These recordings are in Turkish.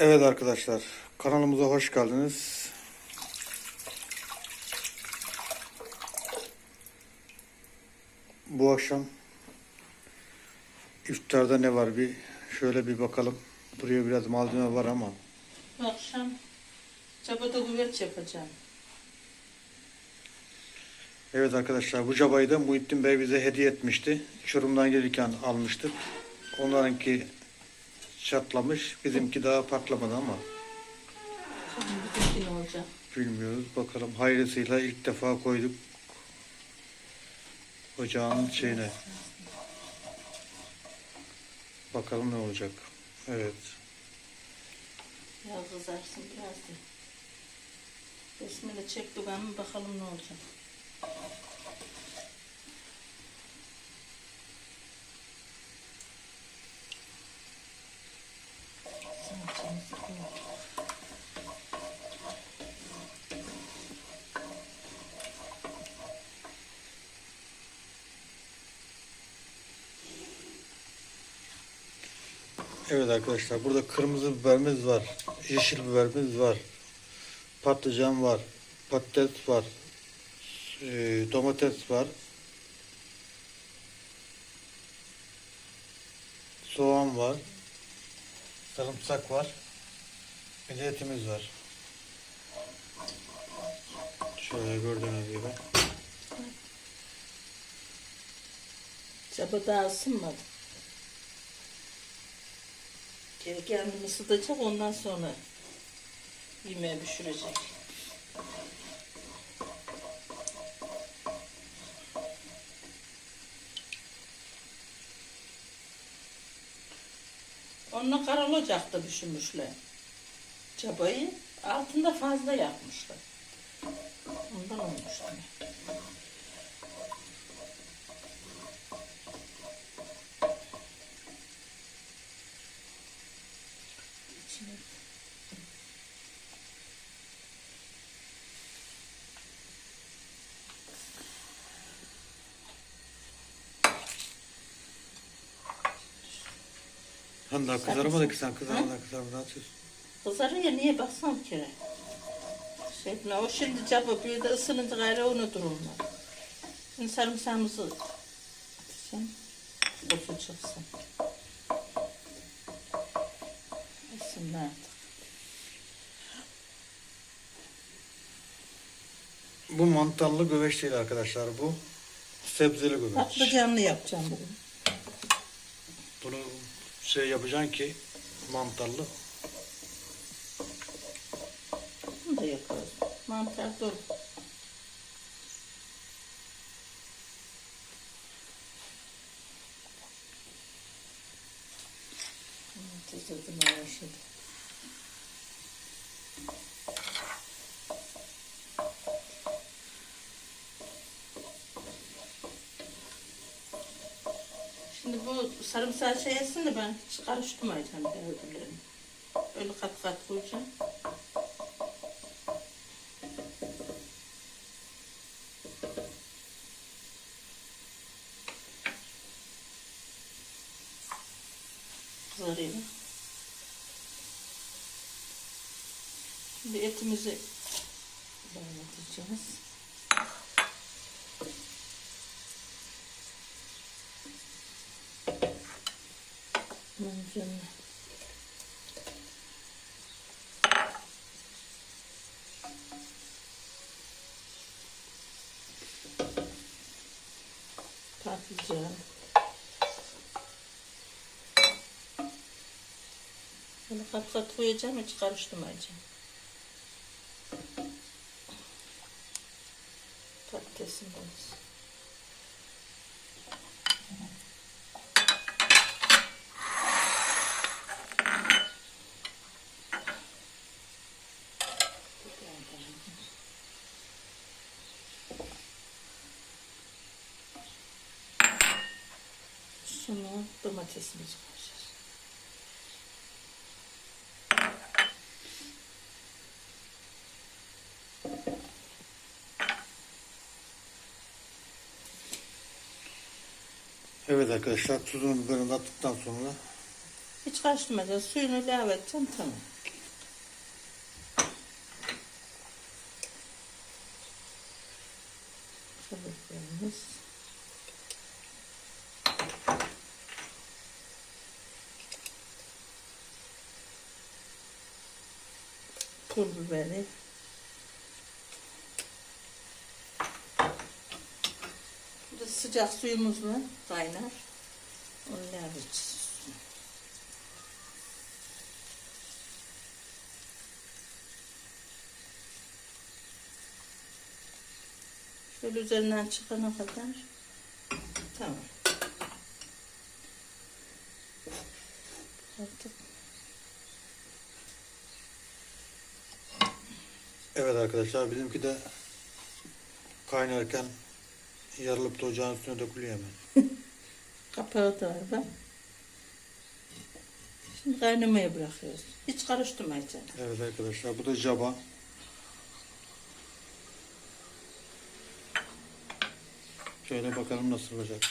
Evet arkadaşlar kanalımıza hoş geldiniz. Bu akşam iftarda ne var bir şöyle bir bakalım. Buraya biraz malzeme var ama Bu akşam çabada güveç yapacağım. Evet arkadaşlar bu cabayı da Muhittin Bey bize hediye etmişti. Çorum'dan gelirken almıştık. Onlarınki çatlamış. Bizimki daha patlamadı ama gün olacak. bilmiyoruz. Bakalım hayırlısıyla ilk defa koyduk ocağın şeyine. Bakalım ne olacak. Evet. Biraz kızarsın biraz da. Besmele çektik ama bakalım ne olacak. Evet arkadaşlar burada kırmızı biberimiz var. Yeşil biberimiz var. Patlıcan var. Patates var. e, domates var. Soğan var. Sarımsak var. Etimiz var. Şöyle gördüğünüz gibi. Çaba daha ısınmadı. Geri kendini ısıtacak ondan sonra yemeğe pişirecek. Onunla karal ocakta düşünmüşler. Çabayı altında fazla yapmışlar. Ondan olmuş demek. İçine Hani daha kızarmadı ki sen kızarmadan kızarmadan atıyorsun. Kızarıyor niye baksam kere. Şey, ne, o şimdi cevap bir de ısınınca gayrı onu durumlar. Şimdi sarımsağımızı. Koku çıksın. Isınma artık. Bu mantarlı göveç değil arkadaşlar bu. Sebzeli göveç. Patlıcanlı yapacağım bugün. Bunu şey yapacaksın ki mantarlı. Bunu da yaparız. Mantar dolu. Tuzladım başladı. Şimdi bu sarımsağı şey etsin de ben karıştırmayacağım öbürlerini. Öyle kat kat koyacağım. Kızarıyor. Şimdi etimizi bağlatacağız. Malzeme. Patlıcan. Bunu kat kat koyacağım hiç karıştırmayacağım. Patatesin de olsun. Sonra domatesimizi koyacağız. Evet arkadaşlar tuzunu biberini attıktan sonra hiç karıştırmayacağız. Suyunu ilave edeceğim tamam. Çabuklarımız. Pul biberi. Sıcak suyumuz var, kaynar. Onu yapacağız. Şöyle üzerinden çıkana kadar. Tamam. Artık Evet arkadaşlar bizimki de kaynarken yarılıp da ocağın üstüne dökülüyor hemen. kapağı da var bak. Şimdi kaynamaya bırakıyoruz. Hiç karıştırmayacağız. Evet arkadaşlar bu da jaba. Şöyle bakalım nasıl olacak.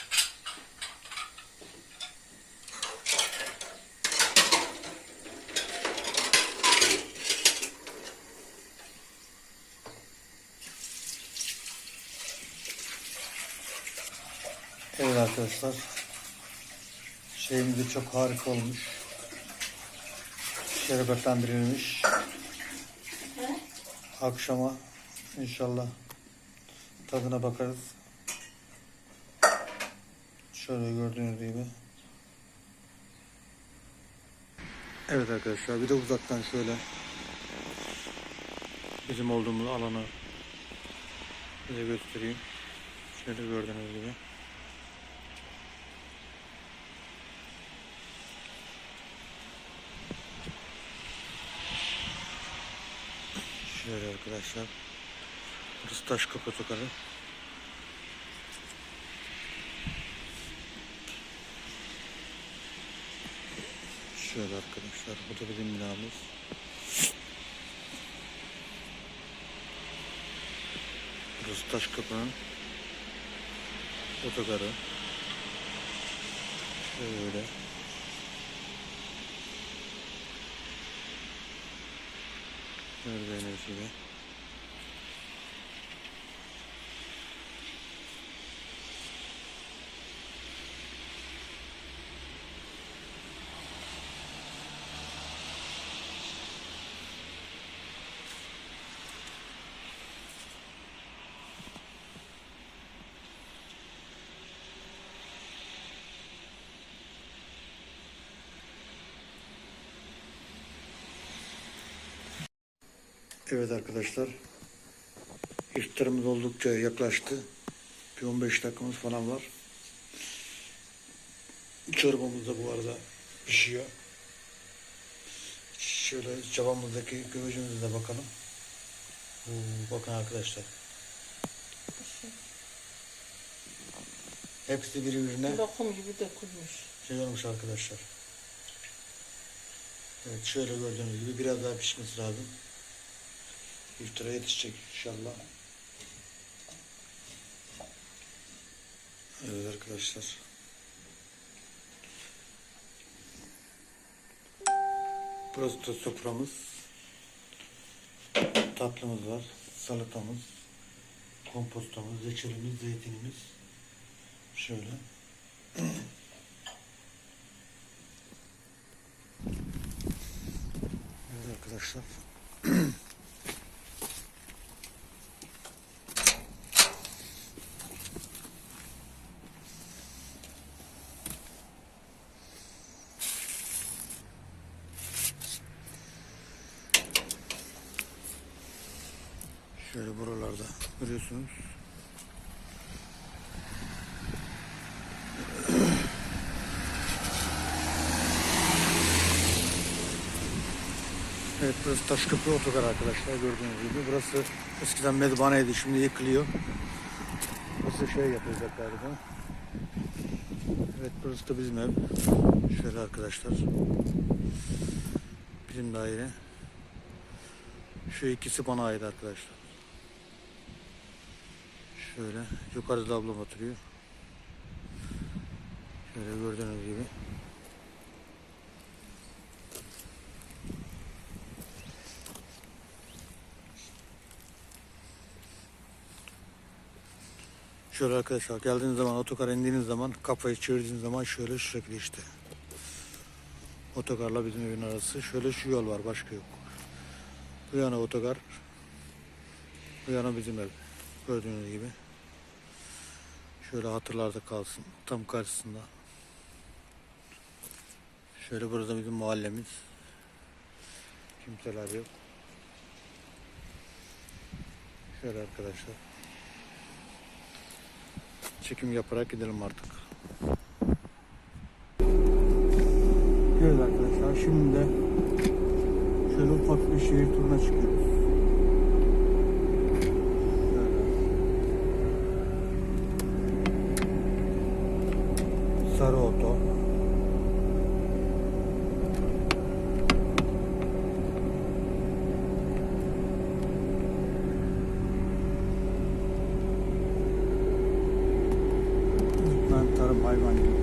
Arkadaşlar. Şeyimiz de çok harika olmuş. Şerbetlendirilmiş. Akşama inşallah tadına bakarız. Şöyle gördüğünüz gibi. Evet arkadaşlar bir de uzaktan şöyle bizim olduğumuz alanı size göstereyim. Şöyle gördüğünüz gibi. Şöyle arkadaşlar. Burası taş kapı sokağı. Şöyle arkadaşlar. Bu da bizim binamız. Burası taş kapının otogarı. Şöyle. Gördüğünüz gibi. Evet arkadaşlar. İftarımız oldukça yaklaştı. Bir 15 dakikamız falan var. Çorbamız da bu arada pişiyor. Şöyle çabamızdaki de bakalım. Oo, bakın arkadaşlar. Hepsi birbirine Lokum gibi dökülmüş. şey olmuş arkadaşlar. Evet şöyle gördüğünüz gibi biraz daha pişmesi lazım. İftara yetişecek inşallah. Evet arkadaşlar. Burası da soframız. Tatlımız var. Salatamız. Kompostamız, reçelimiz, zeytinimiz. Şöyle. Evet arkadaşlar. Şöyle buralarda görüyorsunuz. Evet burası Taşköprü Otogar arkadaşlar gördüğünüz gibi. Burası eskiden mezbaneydi şimdi yıkılıyor. Burası şey yapılacak galiba. Evet burası da bizim ev. Şöyle arkadaşlar. Bizim daire. Şu ikisi bana ait arkadaşlar. Şöyle yukarıda ablam oturuyor. Şöyle gördüğünüz gibi. Şöyle arkadaşlar geldiğiniz zaman otokara indiğiniz zaman kafayı çevirdiğiniz zaman şöyle şu şekilde işte. Otogarla bizim evin arası. Şöyle şu yol var başka yok. Bu yana otogar. Bu yana bizim ev. Gördüğünüz gibi. Şöyle hatırlarda kalsın. Tam karşısında. Şöyle burada bizim mahallemiz. Kimseler yok. Şöyle arkadaşlar. Çekim yaparak gidelim artık. Evet arkadaşlar şimdi de şöyle ufak bir şehir turuna çıkıyoruz. Ben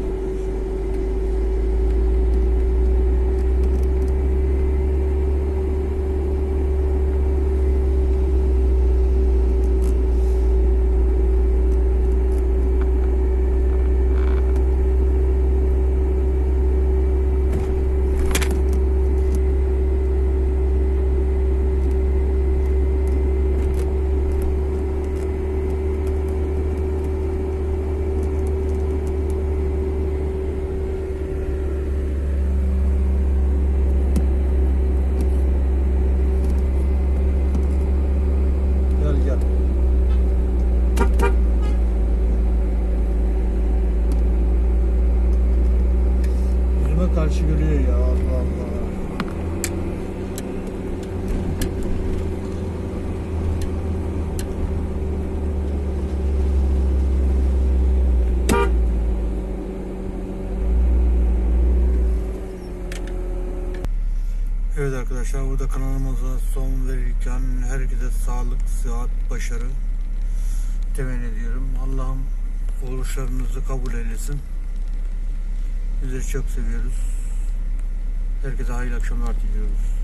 Evet arkadaşlar burada kanalımıza son verirken herkese sağlık, sıhhat, başarı temenni ediyorum. Allah'ım oruçlarınızı kabul eylesin. Bizleri çok seviyoruz. Herkese hayırlı akşamlar diliyoruz.